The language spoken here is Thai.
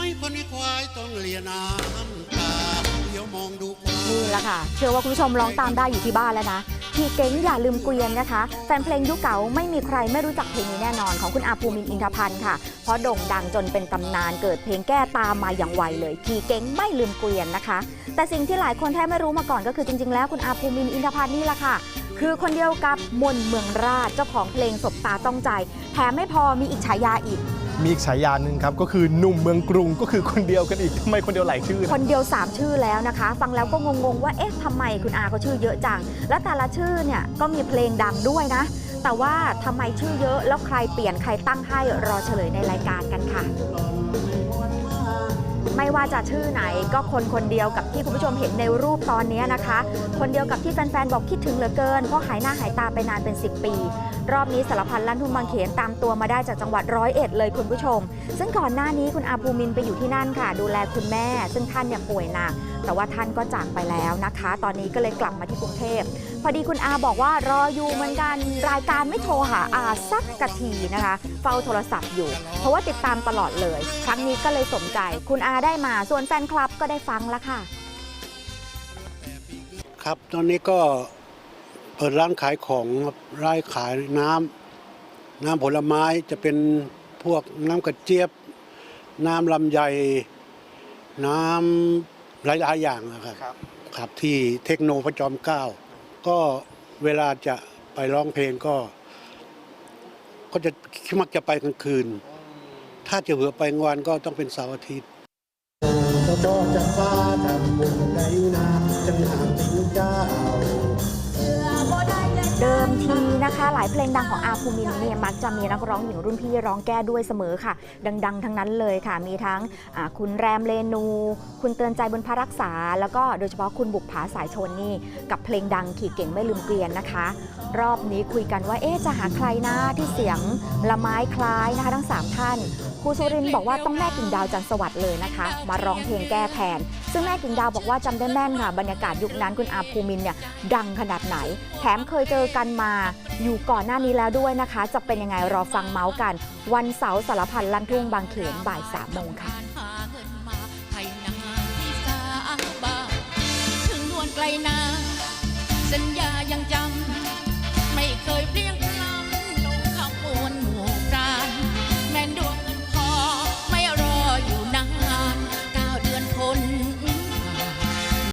ต้องเลียน้ำตาเดี๋ยวมองดูความนี่แหละค่ะ เชื่อว่าคุณผู้ชมร้องตามได้อยู่ที่บ้านแล้วนะพี่เก้งอย่าลืมเกวียนนะคะ แฟนเพลงยุคเก่าไม่มีใครไม่รู้จักเพลงนี้แน่นอนของคุณอาภูมินอินทพันธ์ค่ะ เพราะโด่งดังจนเป็นตำนานเกิดเพลงแก้ตามมาอย่างไวเลย พี่เก้งไม่ลืมเกวียนนะคะ แต่สิ่งที่หลายคนแทบไม่รู้มาก่อนก็คือจริง ๆ แล้วคุณอาภูมินอินทพันธ์นี่แหละค่ะ คือคนเดียวกับมนเมืองราชเจ้าของเพลงสบตาต้องใจ แถมไม่พอมีอีกฉายาอีก มีอีกฉายาหนึ่งครับก็คือหนุ่มเมืองกรุงก็คือคนเดียวกันอีกทำไมคนเดียวหลายชื่อคนะนเดียว 3 ชื่อแล้วนะคะ ฟังแล้วก็งงๆว่าเอ๊ะทำไมคุณอาเขาชื่อเยอะจัง และแต่ละชื่อเนี่ยก็มีเพลงดังด้วยนะ แต่ว่าทำไมชื่อเยอะแล้วใครเปลี่ยนใครตั้งให้รอเฉลยในรายการกันค่ะ ไม่ว่าจะชื่อไหนก็คนคนเดียวกับที่คุณผู้ชมเห็นในรูปตอนนี้นะคะ คนเดียวกับที่แฟนๆบอกคิดถึงเหลือเกิน เพราะหายหน้าหายตาไปนานเป็น 10 ปี รอบนี้สารพันลั่นทุ่งบางเขนตามตัวมาได้จากจังหวัดร้อยเอ็ดเลยคุณผู้ชม ซึ่งก่อนหน้านี้คุณอาภูมินไปอยู่ที่นั่นค่ะ ดูแลคุณแม่ ซึ่งท่านเนี่ยป่วยหนักแต่ว่าท่านก็จากไปแล้วนะคะ ตอนนี้ก็เลยกลับมาที่กรุงเทพพอดีคุณอาบอกว่ารออยู่เหมือนกันรายการไม่โทรหาอาสักกะทีนะคะ เฝ้าโทรศัพท์อยู่ เพราะว่าติดตามตลอดเลย ครั้งนี้ก็เลยสมใจ คุณอาได้มาส่วนแฟนคลับก็ได้ฟังแล้วค่ะ ครับตอนนี้ก็เปิดร้านขายของครับร้านขายน้ำน้ำผลไม้จะเป็นพวกน้ำกระเจี๊ยบ น้ำลำไย น้ำหลายๆอย่างนะครับครับครับที่เทคโนพระจอมเกล้า ก็เวลาจะไปร้องเพลงก็ ก็จะมักจะไปกลางคืน ถ้าจะเผื่อไปงานก็ต้องเป็นเสาร์อาทิตย์ก็จากฟ้าทำบุญในนาจังหามทิ้งเจ้าเดิมที นะคะ หลายเพลงดังของอาภูมินเนี่ยมักจะมีนักร้องหญิงรุ่นพี่ร้องแก้ด้วยเสมอค่ะ ดัง ๆ ทั้งนั้นเลยค่ะ มีทั้งคุณแรมเรนู คุณเตือนใจบนพระรักษา แล้วก็โดยเฉพาะคุณบุกผาสายชนนี่ กับเพลงดังขี่เก่งไม่ลืมเกลียนนะคะ รอบนี้คุยกันว่าเอ๊จะหาใครนะที่เสียงละไม้คล้ายนะคะทั้ง 3 ท่านครูสุรินทร์บอกว่าต้องแม่กิ่งดาวจันสวัสดิ์เลยนะคะ มาร้องเพลงแก้แทน ซึ่งแม่กิ่งดาวบอกว่าจำได้แม่นค่ะ บรรยากาศยุคนั้นคุณอาภูมินเนี่ยดังขนาดไหน แถมเคยเจอกันมาอยู่ก่อนหน้านี้แล้วด้วยนะคะ จะเป็นยังไงรอฟังเมาส์กัน วันเสาร์สารพันลั่นทุ่งบางเขนบ่ายสามโมงค่ะถึงนวลไกลนาสัญญายังจำ